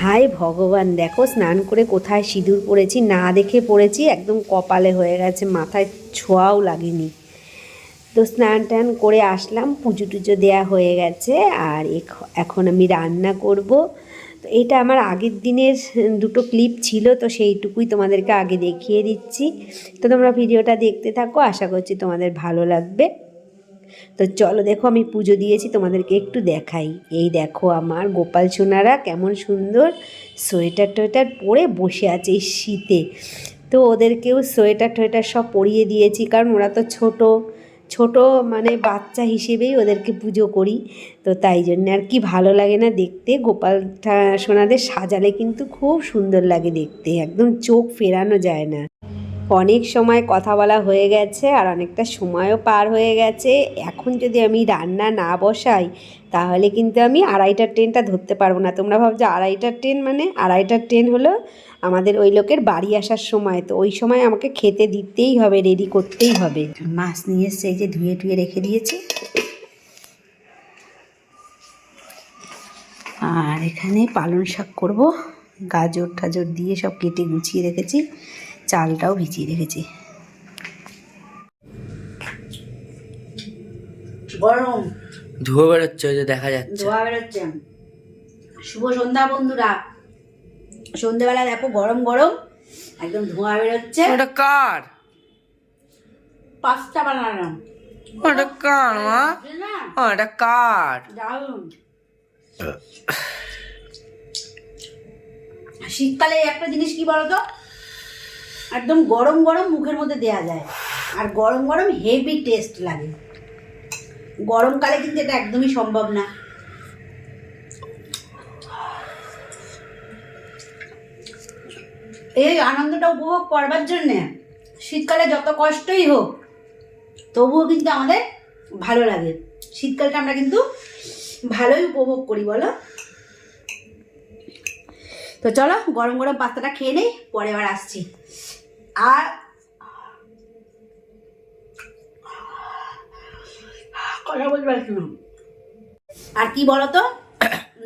High ভগবান, দেখো স্নান করে কোথায় সিঁদুর পরেছি না দেখে পড়েছি, একদম কপালে হয়ে গেছে, মাথায় ছোঁয়াও লাগেনি। তো স্নান টান করে আসলাম, পুজো টুজো দেওয়া হয়ে গেছে, আর এখ- এখন আমি রান্না করব। তো এটা আমার আগের দিনের দুটো ক্লিপ ছিল, তো সেইটুকুই তোমাদেরকে আগে দেখিয়ে দিচ্ছি। তো তোমরা ভিডিওটা দেখতে থাকো, আশা করছি তোমাদের ভালো লাগবে। তো চলো দেখো, আমি পুজো দিয়েছি, তোমাদেরকে একটু দেখাই। এই দেখো আমার গোপাল সোনারা কেমন সুন্দর সোয়েটার টোয়েটার পরে বসে আছে এই শীতে। তো ওদেরকেও সোয়েটার টোয়েটার সব পরিয়ে দিয়েছি, কারণ ওরা তো ছোট ছোট মানে বাচ্চা হিসেবেই ওদেরকে পুজো করি। তো তাই জন্য আর কি ভালো লাগে না দেখতে, গোপাল সোনাদের সাজালে কিন্তু খুব সুন্দর লাগে দেখতে, একদম চোখ ফেরানো যায় না। অনেক সময় কথা বলা হয়ে গেছে আর অনেকটা সময়ও পার হয়ে গেছে। এখন যদি আমি রান্না না বসাই, তাহলে কিন্তু আমি আড়াইটার ট্রেনটা ধরতে পারব না। তোমরা ভাবছ আড়াইটার ট্রেন মানে? আড়াইটার ট্রেন হলো আমাদের ওই লোকের বাড়ি আসার সময়। তো ওই সময় আমাকে খেতে দিতেই হবে রেডি করতেই হবে। মাছ নিয়ে এসছে, এই যে ধুয়ে টুয়ে রেখে দিয়েছে। আর এখানে পালং শাক করব। গাজর টাজর দিয়ে সব কেটে গুছিয়ে রেখেছি। চালটাও ভিজিয়ে রেখেছি। গরম। ধুয়ো বেরোচ্ছে ওই যে দেখা যাচ্ছে। ধোয়া বেরোচ্ছে। শুভ সন্ধ্যা বন্ধুরা। সন্ধ্যেবেলা দেখো গরম গরম। একদম ধোঁয়া বেরোচ্ছে। ওটা কার? পাঁচটা বানালাম। ওটা কার মা? ওটা কার? দারুণ। শীতকালে একটা জিনিস কি বলতো? একদম গরম গরম মুখের মধ্যে দেয়া যায়। আর গরম গরম হেভি টেস্ট লাগে। গরমকালে কিন্তু এটা একদমই সম্ভব না। এই আনন্দটা উপভোগ করবার জন্যে শীতকালে যত কষ্টই হোক, তবুও কিন্তু আমাদের ভালো লাগে। শীতকালটা আমরা কিন্তু ভালোই উপভোগ করি, বলো? তো চলো গরম গরম পাস্তাটা খেয়ে নেই, পরে আবার আসছি। আর কথা বলতে পারছি না। আর কি বলতো?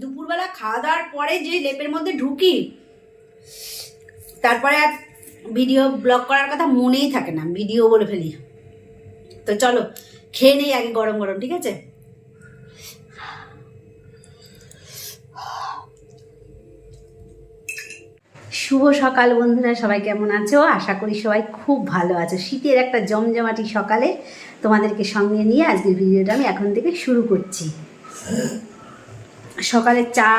দুপুরবেলা খাওয়া দাওয়ার পরে যে লেপের মধ্যে ঢুকি তারপরে আর ভিডিও ব্লগ করার কথা মনেই থাকে না ভিডিও বলে ফেলি। তো চলো খেয়ে নেই আগে গরম গরম ঠিক আছে? শুভ সকাল বন্ধুরা, সবাই কেমন আছো? আশা করি সবাই খুব ভালো আছো। শীতের একটা জমজমাটি সকালে তোমাদেরকে সঙ্গে নিয়ে আজকের ভিডিওটা আমি এখন থেকে শুরু করছি। সকালে চা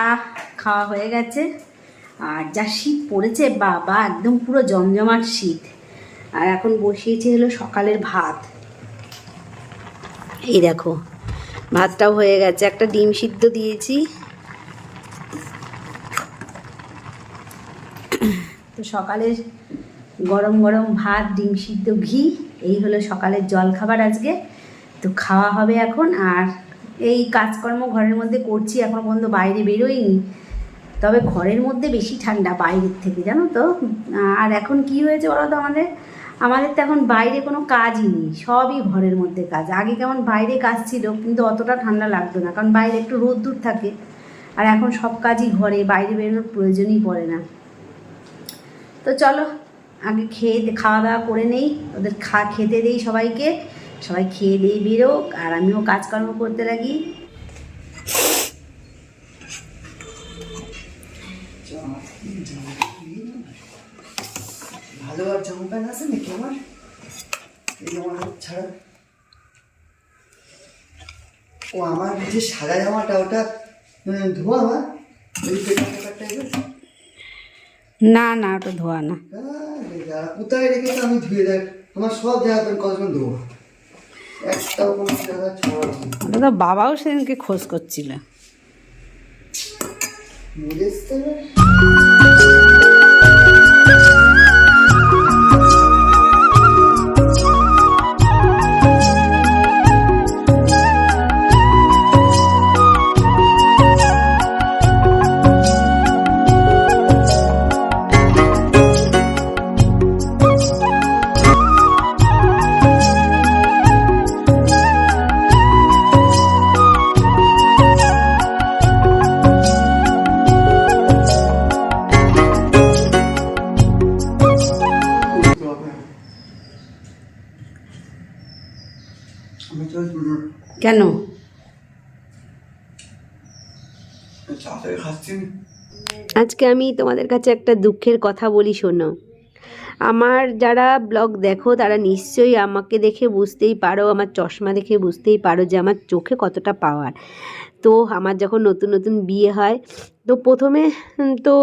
খাওয়া হয়ে গেছে, আর যা শীত পড়েছে, বাবা, একদম পুরো জমজমাট শীত। আর এখন বসিয়েছে হলো সকালের ভাত। এই দেখো, ভাতটাও হয়ে গেছে। একটা ডিম সিদ্ধ দিয়েছি তো সকালের গরম গরম ভাত, ডিম সিদ্ধ, ঘি, এই হলো সকালের জল খাবার আজকে। তো খাওয়া হবে এখন আর এই কাজকর্ম ঘরের মধ্যে করছি, এখনও পর্যন্ত বাইরে বেরোইনি। তবে ঘরের মধ্যে বেশি ঠান্ডা বাইরের থেকে, জানো তো? আর এখন কি হয়েছে বলো তো আমাদের? আমাদের তো এখন বাইরে কোনো কাজই নেই, সবই ঘরের মধ্যে কাজ। আগে কেমন বাইরে কাজ ছিল, কিন্তু অতটা ঠান্ডা লাগতো না, কারণ বাইরে একটু রোদ্দুর থাকে। আর এখন সব কাজই ঘরে, বাইরে বেরোনোর প্রয়োজনই পড়ে না। তো চলো, আগে খেয়ে খাওয়া দাওয়া করে নেই, ওদের খা, খেতে দেই সবাইকে। সবাই খেয়ে দিয়ে বেরোক, আর আমিও কাজকর্ম করতে লাগি। ভালো আর আমার? জামা ছাড়া। ও, আমার যে সাদা জামাটা, ওটা ধোয়া আমার না না ওটা ধোয়া না। আরে কোথায় রেখেছে আমি ধুয়ে দেখ? আমার সব জায়গা প্যান্ট কতক্ষণ ধোয়া একটাও কোনো জায়গা ছড়া নেই। ওটা তো বাবাও সেদিনকে খোঁজ করছিল। কেন? আজকে আমি তোমাদের কাছে একটা দুঃখের কথা বলি শোনো। আমার যারা ব্লগ দেখো তারা নিশ্চয়ই আমাকে দেখে বুঝতেই পারো আমার চশমা দেখে বুঝতেই পারো যে আমার চোখে কতটা পাওয়ার। তো আমার যখন নতুন নতুন বিয়ে হয় তো প্রথমে তো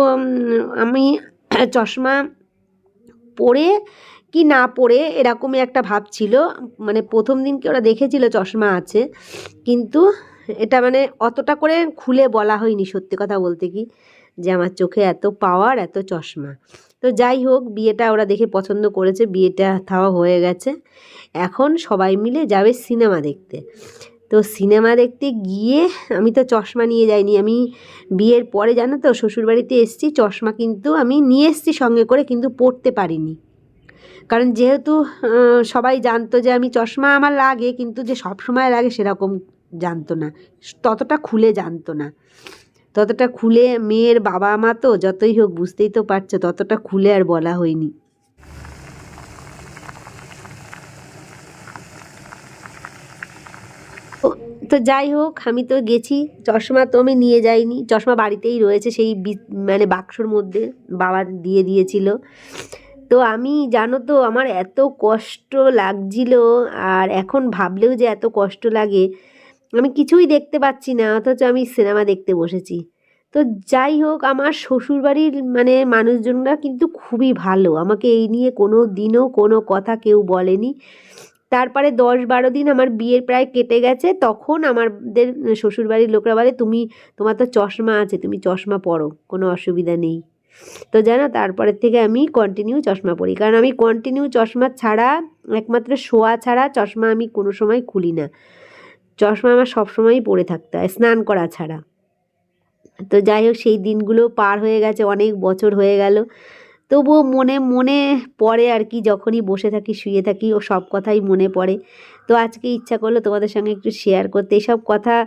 আমি চশমা পরে কি না পড়ে এরকমই একটা ভাব ছিল। মানে প্রথম দিনকে ওরা দেখেছিল চশমা আছে, কিন্তু এটা মানে অতটা করে খুলে বলা হয়নি সত্যি কথা বলতে কি, যে আমার চোখে এত পাওয়ার এত চশমা। তো যাই হোক, বিয়েটা ওরা দেখে পছন্দ করেছে, বিয়েটা তাও হয়ে গেছে। এখন সবাই মিলে যাবে সিনেমা দেখতে। তো সিনেমা দেখতে গিয়ে আমি তো চশমা নিয়ে যাইনি, আমি বিয়ের পরে জানো তো, শ্বশুরবাড়িতে এসেছি, চশমা কিন্তু আমি নিয়ে এসেছি সঙ্গে করে, কিন্তু পড়তে পারিনি। কারণ যেহেতু সবাই জানতো যে আমি চশমা আমার লাগে, কিন্তু যে সব সময় লাগে সেরকম জানতো না। ততটা খুলে জানতো না। ততটা খুলে মেয়ের বাবা মা তো যতই হোক বুঝতেই তো পারছ, ততটা খুলে আর বলা হয়নি। তো যাই হোক, আমি তো গেছি। চশমা তো আমি নিয়ে যাইনি। চশমা বাড়িতেই রয়েছে, সেই মানে বাক্সর মধ্যে বাবা দিয়ে দিয়েছিল। তো আমি, জানো তো, আমার এত কষ্ট লাগছিল আর এখন ভাবলেও যে এত কষ্ট লাগে, আমি কিছুই দেখতে পাচ্ছি না, অথচ আমি সিনেমা দেখতে বসেছি। তো যাই হোক, আমার শ্বশুরবাড়ির মানে মানুষজনরা কিন্তু খুবই ভালো, আমাকে এই নিয়ে কোনো দিনও কোনো কথা কেউ বলেনি। তারপরে দশ বারো দিন আমার বিয়ের প্রায় কেটে গেছে, তখন আমাদের শ্বশুরবাড়ির লোকরা বলে, তুমি, তোমার তো চশমা আছে, তুমি চশমা পরো, কোনো অসুবিধা নেই। তো জানো তারপরের থেকে আমি কন্টিনিউ চশমা পরি। কারণ আমি কন্টিনিউ চশমা ছাড়া, একমাত্র শোয়া ছাড়া চশমা আমি কোনো সময় খুলি না। চশমা আমার সবসময়ই পরে থাকতে হয়, স্নান করা ছাড়া। তো যাই হোক, সেই দিনগুলো পার হয়ে গেছে, অনেক বছর হয়ে গেল। তবুও মনে মনে পড়ে আর কি, যখনই বসে থাকি, শুয়ে থাকি, ও সব কথাই মনে পড়ে। তো আজকে ইচ্ছা করল তোমাদের সঙ্গে একটু শেয়ার করতে। এসব কথা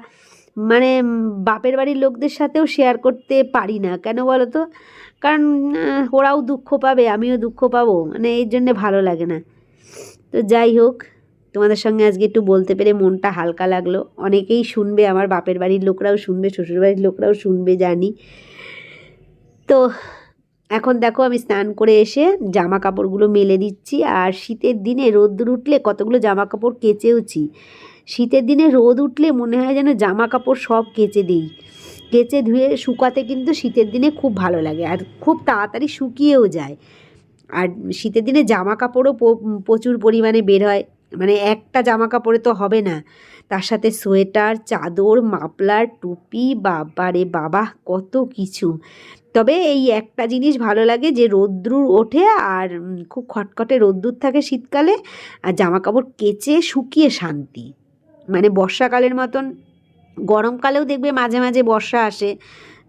মানে বাপের বাড়ির লোকদের সাথেও শেয়ার করতে পারি না। কেন বলো তো কারণ ওরাও দুঃখ পাবে, আমিও দুঃখ পাবো। মানে এর জন্যে ভালো লাগে না। তো যাই হোক, তোমাদের সঙ্গে আজকে একটু বলতে পেরে মনটা হালকা লাগল। অনেকেই শুনবে, আমার বাপের বাড়ির লোকরাও শুনবে শ্বশুরবাড়ির লোকরাও শুনবে, জানি। তো এখন দেখো, আমি স্নান করে এসে জামা কাপড়গুলো মেলে দিচ্ছি। আর শীতের দিনে রোদ্দুর উঠলে কতগুলো জামা কাপড় কেচেওছি। শীতের দিনে রোদ উঠলে মনে হয় যেন জামা কাপড় সব কেচে দিই। কেচে ধুয়ে শুকাতে কিন্তু শীতের দিনে খুব ভালো লাগে আর খুব তাড়াতাড়ি শুকিয়েও যায়। আর শীতের দিনে জামা কাপড়ও প্রচুর পরিমাণে বের হয়। মানে একটা জামা কাপড়ে তো হবে না। তার সাথে সোয়েটার, চাদর, মাফলার, টুপি বাবারে বাবা, কত কিছু। তবে এই একটা জিনিস ভালো লাগে যে রোদ্রুর ওঠে আর খুব খটখটে রোদ্দুর থাকে শীতকালে। আর জামা কাপড় কেচে শুকিয়ে শান্তি। মানে বর্ষাকালের মতন, গরমকালেও দেখবে মাঝে মাঝে বর্ষা আসে।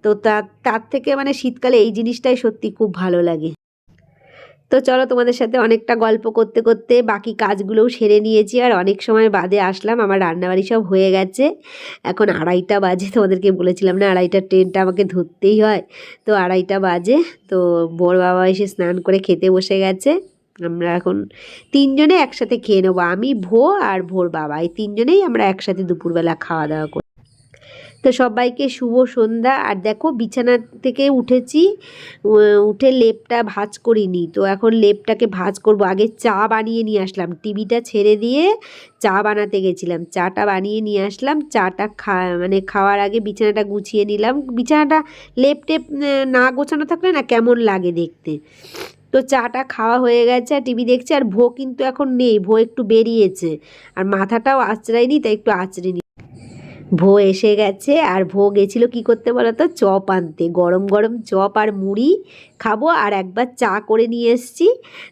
তো তার তার থেকে মানে শীতকালে এই জিনিসটাই সত্যি খুব ভালো লাগে। তো চলো তোমাদের সাথে অনেকটা গল্প করতে করতে বাকি কাজগুলোও সেরে নিয়েছি আর অনেক সময় বাদে আসলাম, আমার রান্নাবাড়ি সব হয়ে গেছে। এখন আড়াইটা বাজে, তোমাদেরকে বলেছিলাম না আড়াইটা ট্রেনটা আমাকে ধরতেই হয়। তো আড়াইটা বাজে, তো ভোর বাবা এসে স্নান করে খেতে বসে গেছে। আমরা এখন তিনজনে একসাথে খেয়ে নেব। আমি, ভো আর ভোর বাবা। এই তিনজনেই আমরা একসাথে দুপুরবেলা খাওয়া দাওয়া করি। তো সবাইকে শুভ সন্ধ্যা। আর দেখো, বিছানা থেকে উঠেছি। উঠে লেপটা ভাজ করিনি। তো এখন লেপটাকে ভাজ করব। আগে চা বানিয়ে নিয়ে আসলাম। টিভিটা ছেড়ে দিয়ে চা বানাতে গেছিলাম। চাটা বানিয়ে নিয়ে আসলাম। চাটা খা মানে খাওয়ার আগে বিছানাটা গুছিয়ে নিলাম। বিছানাটা লেপ টেপ, না গোছানো থাকলে না কেমন লাগে দেখতে। তো চাটা খাওয়া হয়ে গেছে আর টিভি দেখছে আর ভো কিন্তু এখন নেই, ভো একটু বেরিয়েছে। আর মাথাটাও আঁচড়ায়নি, তাই একটু আঁচড়ে নি ভো এসে গেছে আর ভো গেছিল কি করতে বলো তো চপ আনতে। গরম গরম চপ আর মুড়ি খাব আর একবার চা করে নিয়ে এসছি।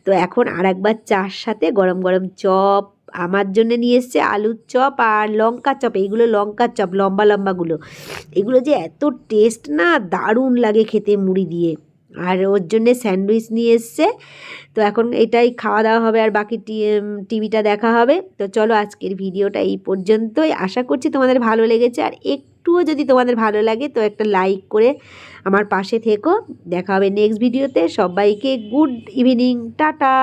তো এখন আর একবার চার সাথে গরম গরম চপ আমার জন্য নিয়ে এসছে আলুর চপ আর লঙ্কা চপ। এইগুলো লঙ্কার চপ, লম্বা লম্বাগুলো। এগুলো যে এত টেস্ট না, দারুণ লাগে খেতে মুড়ি দিয়ে। আর ওর জন্যে স্যান্ডউইচ নিয়ে এসছে। তো এখন এটাই খাওয়া দাওয়া হবে আর বাকি টিভিটা দেখা হবে। তো চলো আজকের ভিডিওটা এই পর্যন্তই। আশা করছি তোমাদের ভালো লেগেছে। আর একটুও যদি তোমাদের ভালো লাগে তো একটা লাইক করে আমার পাশে থেকো। দেখা হবে নেক্সট ভিডিওতে। সবাইকে গুড ইভিনিং। টাটা!